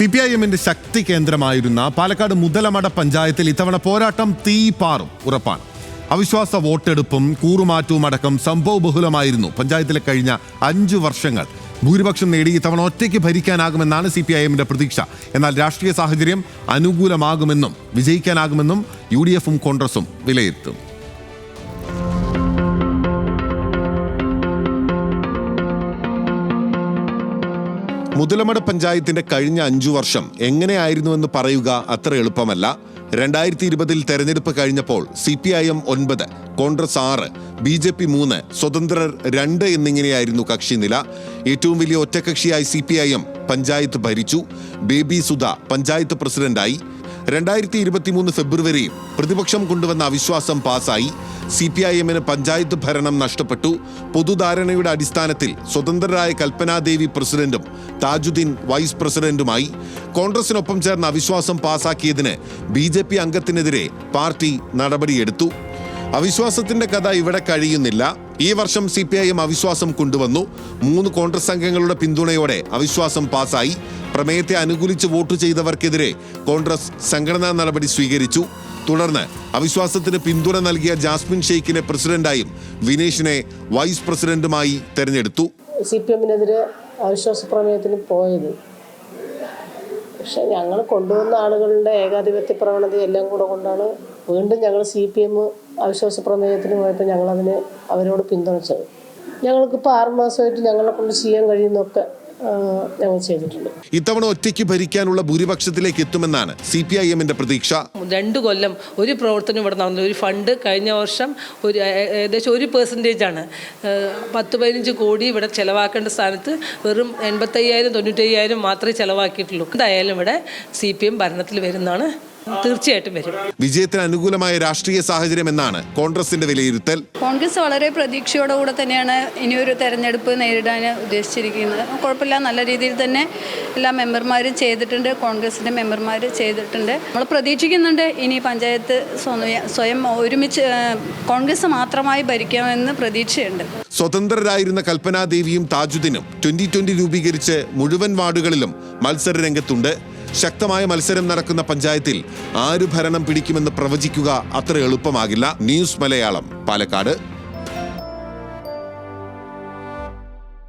C P I എമ്മിന്റെ ശക്തി കേന്ദ്രമായിരുന്ന പാലക്കാട് മുതലമട പഞ്ചായത്തിൽ ഇത്തവണ പോരാട്ടം തീപാറും ഉറപ്പാണ്. അവിശ്വാസ വോട്ടെടുപ്പും കൂറുമാറ്റവും അടക്കം സംഭവബഹുലമായിരുന്നു പഞ്ചായത്തിലെ കഴിഞ്ഞ അഞ്ചു വർഷങ്ങൾ ഭൂരിപക്ഷം നേടി ഇത്തവണ ഒറ്റയ്ക്ക് ഭരിക്കാനാകുമെന്നാണ് സി പി ഐ എമ്മിന്റെ പ്രതീക്ഷ. എന്നാൽ രാഷ്ട്രീയ സാഹചര്യം അനുകൂലമാകുമെന്നും വിജയിക്കാനാകുമെന്നും യു ഡി എഫും കോൺഗ്രസും വിലയിരുത്തും. മുതലമട പഞ്ചായത്തിന്റെ കഴിഞ്ഞ അഞ്ചു വർഷം എങ്ങനെയായിരുന്നുവെന്ന് പറയുക അത്ര എളുപ്പമല്ല. രണ്ടായിരത്തി ഇരുപതിൽ തെരഞ്ഞെടുപ്പ് കഴിഞ്ഞപ്പോൾ സി പി ഐ എം ഒൻപത് കോൺഗ്രസ് ആറ് ബി ജെ പി മൂന്ന് സ്വതന്ത്രർ രണ്ട് എന്നിങ്ങനെയായിരുന്നു കക്ഷി നില. ഏറ്റവും വലിയ ഒറ്റക്കക്ഷിയായി C P I M panchayat ഭരിച്ചു. ബേബി സുധ പഞ്ചായത്ത് പ്രസിഡന്റായി. രണ്ടായിരത്തി ഇരുപത്തിമൂന്ന് ഫെബ്രുവരിയിൽ പ്രതിപക്ഷം കൊണ്ടുവന്ന അവിശ്വാസം പാസായി. സി പി ഐ എമ്മിന് പഞ്ചായത്ത് ഭരണം നഷ്ടപ്പെട്ടു. പൊതുധാരണയുടെ അടിസ്ഥാനത്തിൽ സ്വതന്ത്രരായ കൽപ്പനാദേവി പ്രസിഡന്റും താജുദ്ദീൻ വൈസ് പ്രസിഡന്റുമായി കോൺഗ്രസിനൊപ്പം ചേർന്ന അവിശ്വാസം പാസാക്കിയതിന് ബി ജെ പി അംഗത്തിനെതിരെ പാർട്ടി നടപടിയെടുത്തു. അവിശ്വാസത്തിന്റെ കഥ ഇവിടെ കഴിയുന്നില്ല. ഈ വർഷം സി പി ഐ എം അവിശ്വാസം കൊണ്ടുവന്നു. മൂന്ന് കോൺഗ്രസ് അംഗങ്ങളുടെ പിന്തുണയോടെ അവിശ്വാസം പാസായി. പ്രമേയത്തെ അനുകൂലിച്ച് വോട്ട് ചെയ്തവർക്കെതിരെ കോൺഗ്രസ് സംഘടനാ നടപടി സ്വീകരിച്ചു. തുടർന്ന് അവിശ്വാസത്തിന് പിന്തുണ നൽകിയ ജാസ്മിൻ ഷെയ്ഖിനെ പ്രസിഡന്റായും വിനേഷിനെ വൈസ് പ്രസിഡന്റുമായി തെരഞ്ഞെടുത്തു. സി പി എമ്മിനെതിരെ അവിശ്വാസ പ്രമേയത്തിന് പോയത്. പക്ഷെ ഞങ്ങൾ കൊണ്ടുവന്ന ആളുകളുടെ ഏകാധിപത്യ പ്രവണത എല്ലാം കൂടെ കൊണ്ടാണ് വീണ്ടും ഞങ്ങൾ സി പി എം അവിശ്വാസ പ്രമേയത്തിന് പോയപ്പോൾ ഞങ്ങളതിനെ അവരോട് പിന്തുണച്ചത്. ഞങ്ങൾക്കിപ്പോൾ ആറുമാസമായിട്ട് ഞങ്ങളെ കൊണ്ട് ചെയ്യാൻ കഴിയുന്നൊക്കെ ഞങ്ങൾ ചെയ്തിട്ടുണ്ട്. ഇത്തവണ ഒറ്റയ്ക്ക് ഭരിക്കാനുള്ള ഭൂരിപക്ഷത്തിലേക്ക് എത്തുമെന്നാണ് സി പി ഐ എമ്മിന്റെ പ്രതീക്ഷ. രണ്ട് കൊല്ലം ഒരു പ്രവർത്തനം ഇവിടെ നടന്നു ഒരു ഫണ്ട് കഴിഞ്ഞ വർഷം ഒരു ഏകദേശം ഒരു പെർസെന്റേജ് ആണ്. പത്ത് പതിനഞ്ച് കോടി ഇവിടെ ചെലവാക്കേണ്ട സ്ഥാനത്ത് വെറും എൺപത്തയ്യായിരം തൊണ്ണൂറ്റയ്യായിരം മാത്രമേ ചെലവാക്കിയിട്ടുള്ളൂ. എന്തായാലും ഇവിടെ സി പി എം ഭരണത്തിൽ വരുന്നതാണ്. തീർച്ചയായിട്ടും വരും. വിജയത്തിന് അനുകൂലമായ രാഷ്ട്രീയ സാഹചര്യം എന്നാണ് കോൺഗ്രസിന്റെ വിലയിരുത്തൽ. കോൺഗ്രസ് വളരെ പ്രതീക്ഷയോടുകൂടെ തന്നെയാണ് ഇനിയൊരു തെരഞ്ഞെടുപ്പ് നേരിടാൻ ഉദ്ദേശിച്ചിരിക്കുന്നത്. കുഴപ്പമില്ല നല്ല രീതിയിൽ തന്നെ എല്ലാ മെമ്പർമാരും ചെയ്തിട്ടുണ്ട് കോൺഗ്രസിന്റെ മെമ്പർമാർ ചെയ്തിട്ടുണ്ട്. നമ്മൾ പ്രതീക്ഷിക്കുന്നുണ്ട് ഇനി പഞ്ചായത്ത് സ്വയം ഒരുമിച്ച് കോൺഗ്രസ് മാത്രമായി ഭരിക്കാമെന്ന് പ്രതീക്ഷയുണ്ട്. സ്വതന്ത്രരായിരുന്ന കൽപ്പനാദേവിയും താജുദ്ദീനും ട്വന്റി ട്വന്റി രൂപീകരിച്ച് മുഴുവൻ വാർഡുകളിലും മത്സര രംഗത്തുണ്ട്. ശക്തമായ മത്സരം നടക്കുന്ന പഞ്ചായത്തിൽ ആര് ഭരണം പിടിക്കുമെന്ന് പ്രവചിക്കുക അത്ര എളുപ്പമാകില്ല. ന്യൂസ് മലയാളം പാലക്കാട്.